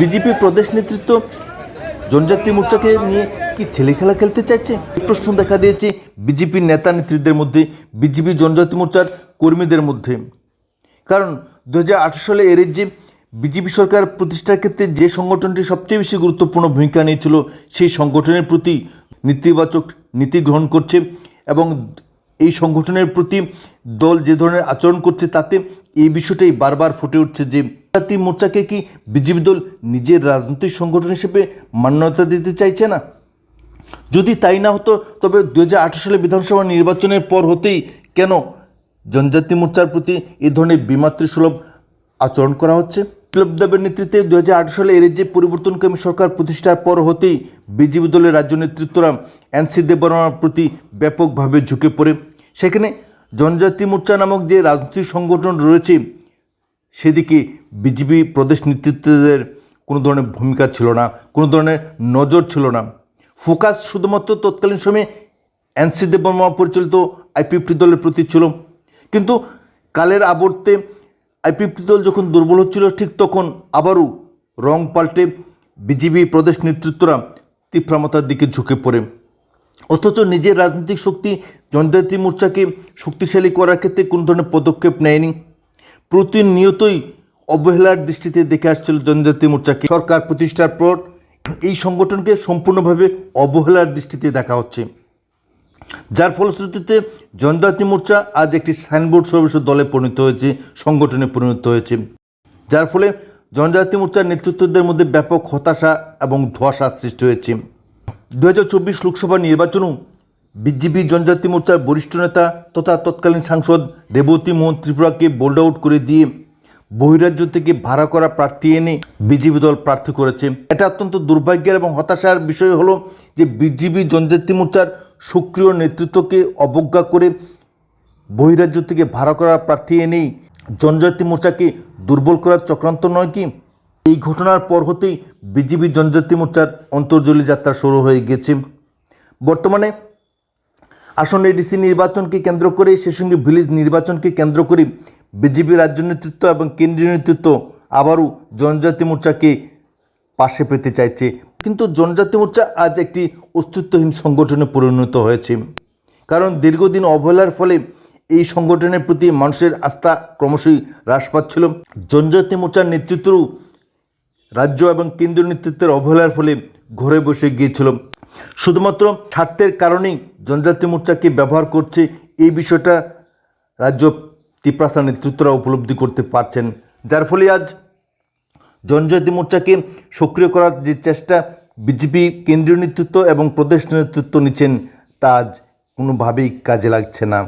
BJP প্রদেশ নেতৃত্ব জনজাতি মোর্চাকে নিয়ে কি ছেলে খেলা খেলতে চাইছে? প্রশ্ন দেখা দিয়েছে বিজেপির নেতা নেত্রীদের মধ্যে, বিজেপি জনজাতি মোর্চার কর্মীদের মধ্যে। কারণ দু হাজার আঠেরো সালে এর যে বিজেপি সরকার প্রতিষ্ঠার ক্ষেত্রে যে সংগঠনটি সবচেয়ে বেশি গুরুত্বপূর্ণ ভূমিকা নিয়েছিল, সেই সংগঠনের প্রতি নেতিবাচক নীতি গ্রহণ করছে এবং এই সংগঠনের প্রতি দল যে ধরনের আচরণ করছে তাতে এই বিষয়টাই বারবার ফুটে উঠছে যে জাতি মোর্চাকে কি বিজেপি দল নিজের রাজনৈতিক সংগঠন হিসেবে মান্যতা দিতে চাইছে না? যদি তাই না হতো, তবে দু হাজার আঠেরো সালে বিধানসভা নির্বাচনের পর হতেই কেন জনজাতি মোর্চার প্রতি এ ধরনের বিমাতৃসুলভ আচরণ করা হচ্ছে? বিপ্লব দেবের নেতৃত্বে দুই হাজার আঠেরো সালে এর যে পরিবর্তনকামী সরকার প্রতিষ্ঠার পর হতেই বিজেপি দলের রাজ্য নেতৃত্বরা এনসি দেববর্মার প্রতি ব্যাপকভাবে ঝুঁকে পড়ে। সেখানে জনজাতি মোর্চা নামক যে রাজনৈতিক সংগঠন রয়েছে সেদিকে বিজেপি প্রদেশ নেতৃত্বদের কোনো ধরনের ভূমিকা ছিল না, কোনো ধরনের নজর ছিল না। ফোকাস শুধুমাত্র তৎকালীন সময়ে এনসি দেববর্মা পরিচালিত আইপিএফটি দলের প্রতি ছিল। কিন্তু কালের আবর্তে আইপিএফটি দল যখন দুর্বল হচ্ছিল, ঠিক তখন আবারও রং পাল্টে বিজেপি প্রদেশ নেতৃত্বরা তীব্রমতার দিকে ঝুঁকে পড়ে। অথচ নিজের রাজনৈতিক শক্তি জনজাতি মোর্চাকে শক্তিশালী করার ক্ষেত্রে কোনো ধরনের পদক্ষেপ নেয়নি। প্রতিনিয়তই অবহেলার দৃষ্টিতে দেখে আসছিল জনজাতি মোর্চাকে সরকার প্রতিষ্ঠার পর এই সংগঠনকে সম্পূর্ণভাবে অবহেলার দৃষ্টিতে দেখা হচ্ছে। যার ফলশ্রুতিতে জনজাতি মোর্চা আজ একটি সাইনবোর্ড সর্বস্ব দলে পরিণত হয়েছে, সংগঠনে পরিণত হয়েছে। যার ফলে জনজাতি মোর্চার নেতৃত্বদের মধ্যে ব্যাপক হতাশা এবং ধোঁয়াশা সৃষ্টি হয়েছে। দু হাজার চব্বিশ লোকসভা নির্বাচনেও বিজেপি জনজাতি মোর্চার বরিষ্ঠ নেতা তথা তৎকালীন সাংসদ রেবতী মোহন ত্রিপুরাকে বোল্ড আউট করে দিয়ে বহিরাজ্য থেকে ভাড়া করা প্রার্থী এনে বিজেপি দল প্রার্থী করেছে। এটা অত্যন্ত দুর্ভাগ্যের এবং হতাশার বিষয় হলো যে বিজেপি জনজাতি মোর্চার সক্রিয় নেতৃত্বকে অবজ্ঞা করে বহিরাজ্য থেকে ভাড়া করা প্রার্থী এনেই জনজাতি মোর্চাকে দুর্বল করার চক্রান্ত নয় কি? এই ঘটনার পর হতেই বিজেপি জনজাতি মোর্চার অন্তর্জলী যাত্রা শুরু হয়ে গেছে। বর্তমানে আসন্ন এডিসি নির্বাচনকে কেন্দ্র করে, সে সঙ্গে ভিলেজ নির্বাচনকে কেন্দ্র করে বিজেপি রাজ্য নেতৃত্ব এবং কেন্দ্রীয় নেতৃত্ব আবারও জনজাতি মোর্চাকে পাশে পেতে চাইছে। কিন্তু জনজাতি মোর্চা আজ একটি অস্তিত্বহীন সংগঠনে পরিণত হয়েছে। কারণ দীর্ঘদিন অবহেলার ফলে এই সংগঠনের প্রতি মানুষের আস্থা ক্রমশই হ্রাস পাচ্ছিল। জনজাতি মোর্চার নেতৃত্বও রাজ্য এবং কেন্দ্রীয় নেতৃত্বের অবহেলার ফলে ঘরে বসে গিয়েছিল। শুধুমাত্র স্বার্থের কারণেই জনজাতি মোর্চাকে ব্যবহার করছে, এই বিষয়টা রাজ্য তিপ্রাসা নেতৃত্বরা উপলব্ধি করতে পারছেন। যার ফলে আজ জনজাতি মোর্চাকে সক্রিয় করার যে চেষ্টা বিজেপি কেন্দ্রীয় নেতৃত্ব এবং প্রদেশ নেতৃত্ব নিচ্ছেন, তা আজ কোনোভাবেই কাজে লাগছে না।